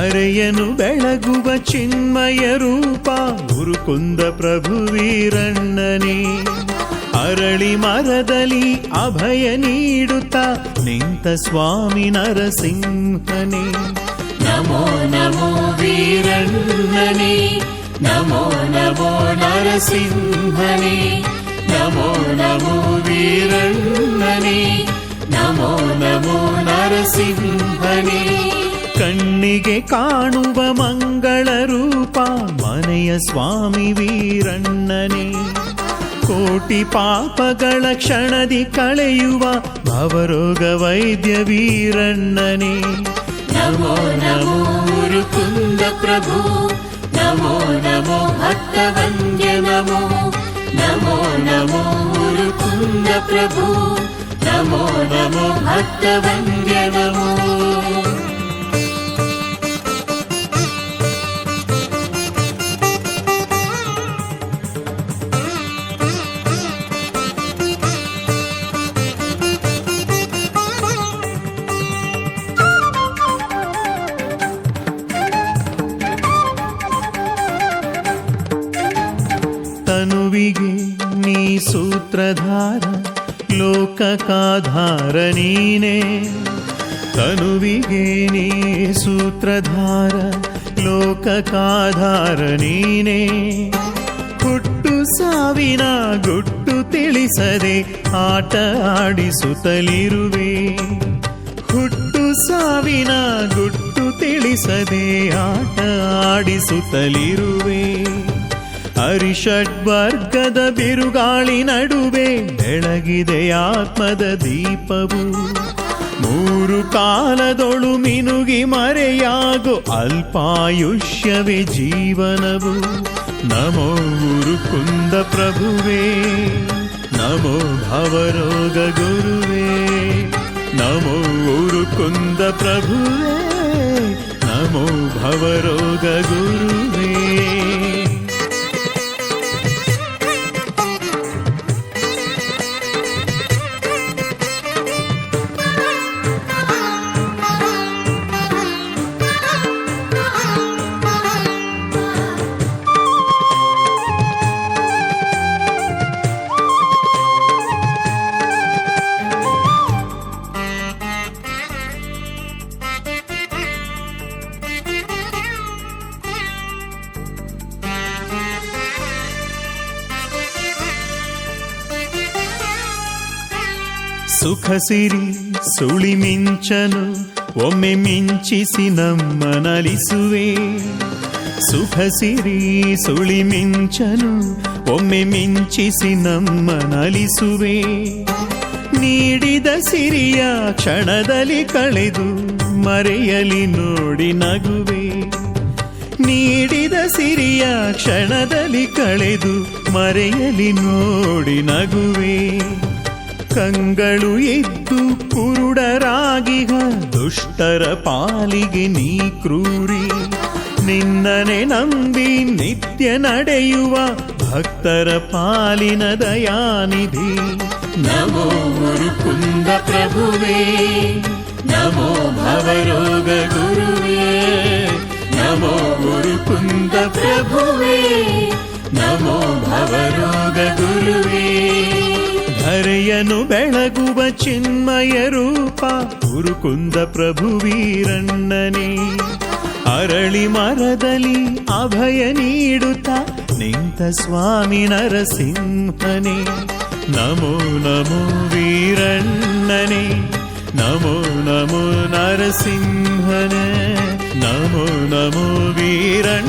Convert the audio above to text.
ಧರೆಯನು ಬೆಳಗುವ ಚಿನ್ಮಯ ರೂಪ ಗುರುಕುಂದ ಪ್ರಭು ವೀರಣ್ಣನೇ. ಅರಳಿ ಮರದಲ್ಲಿ ಅಭಯ ನೀಡುತ್ತ ನಿಂತ ಸ್ವಾಮಿ ನರಸಿಂಹನೇ. ನಮೋ ನಮೋ ವೀರಣ್ಣನೇ, ನಮೋ ನಮೋ ನರಸಿಂಹನೇ. ನಮೋ ನಮೋ ವೀರಣ್ಣನೇ, ನಮೋ ನಮೋ ನರಸಿಂಹನೇ. ಕಣ್ಣಿಗೆ ಕಾಣುವ ಮಂಗಳ ರೂಪ, ಮನೆಯ ಸ್ವಾಮಿ ವೀರಣ್ಣನೇ. ಕೋಟಿ ಪಾಪಗಳ ಕ್ಷಣದಿ ಕಳೆಯುವ ಭವರೋಗ ವೈದ್ಯ ವೀರಣ್ಣನೇ. ನಮೋ ನಮೋ ಕುಂದ ಪ್ರಭು, ನಮೋ ನಮೋ ಭಕ್ತವಂದ್ಯ ನಮೋ. ನಮೋ ನಮೋ ಕುಂದ ಪ್ರಭು, ನಮೋ ನಮೋ ಭಕ್ತವಂದ್ಯ ನಮೋ. ಸೂತ್ರಧಾರ ಲೋಕಕಾಧಾರ ನೀನೇ. ತನುವಿಗೆ ನೀ ಸೂತ್ರಧಾರ, ಲೋಕಕಾಧಾರ ನೀನೇ. ಹುಟ್ಟು ಸಾವಿನ ಗುಟ್ಟು ತಿಳಿಸದೆ ಆಟ ಆಡಿಸುತ್ತಲಿರುವೆ ಹುಟ್ಟು ಸಾವಿನ ಗುಟ್ಟು ತಿಳಿಸದೆ ಆಟ ಆಡಿಸುತ್ತಲಿರುವೆ ಹರಿಷಡ್ವರ್ಗದ ಬಿರುಗಾಳಿ ನಡುವೆ ಬೆಳಗಿದೆ ಆತ್ಮದ ದೀಪವು. ಮೂರು ಕಾಲದೊಳು ಮಿನುಗಿ ಮರೆಯಾಗೋ ಅಲ್ಪಾಯುಷ್ಯವೇ ಜೀವನವು. ನಮೋ ಗುರು ಕುಂದ ಪ್ರಭುವೇ, ನಮೋ ಭವರೋಗ ಗುರುವೇ, ನಮೋ ಗುರು ಕುಂದ ಪ್ರಭುವೇ, ನಮೋ ಭವರೋಗ ಗುರುವೇ. ಸುಖ ಸಿರಿ ಸುಳಿ ಮಿಂಚನು, ಒಮ್ಮೆ ಮಿಂಚಿಸಿ ನಮ್ಮನಲಿಸುವೆ ಸುಖ ಸಿರಿ ಸುಳಿ ಮಿಂಚನು, ಒಮ್ಮೆ ಮಿಂಚಿಸಿ ನಮ್ಮನಲಿಸುವೆ ನೀಡಿದ ಸಿರಿಯ ಕ್ಷಣದಲ್ಲಿ ಕಳೆದು ಮರೆಯಲಿ ನೋಡಿ ನಗುವೆ. ನೀಡಿದ ಸಿರಿಯ ಕ್ಷಣದಲ್ಲಿ ಕಳೆದು ಮರೆಯಲಿ ನೋಡಿ ನಗುವೆ. ಕಂಗಳು ಎದ್ದು ಕುರುಡರಾಗಿಹ. ದುಷ್ಟರ ಪಾಲಿಗೆ ನೀ ಕ್ರೂರಿ. ನಿನ್ನನೆ ನಂಬಿ ನಿತ್ಯ ನಡೆಯುವ ಭಕ್ತರ ಪಾಲಿನ ದಯಾನಿಧಿ. ನಮೋ ಕುಂದ ಪ್ರಭುವೇ. ನಮೋ ಭವರೋಗ ಗುರುವೇ. ನಮೋ ಕುಂದ ಪ್ರಭುವೇ. ನಮೋ ಭವರೋಗ ಗುರುವೇ. ಧರೆಯನು ಬೆಳಗುವ ಚಿನ್ಮಯ ರೂಪ, ಗುರುಕುಂದ ಪ್ರಭು ವೀರಣ್ಣನೇ. ಅರಳಿ ಮರದಲ್ಲಿ ಅಭಯ ನೀಡುತ್ತ ನಿಂತ ಸ್ವಾಮಿ ನರಸಿಂಹನೇ. ನಮೋ ನಮೋ ವೀರಣ್ಣನೇ, ನಮೋ ನಮೋ ನರಸಿಂಹನೇ. ನಮೋ ನಮೋ ವೀರಣ್ಣನೇ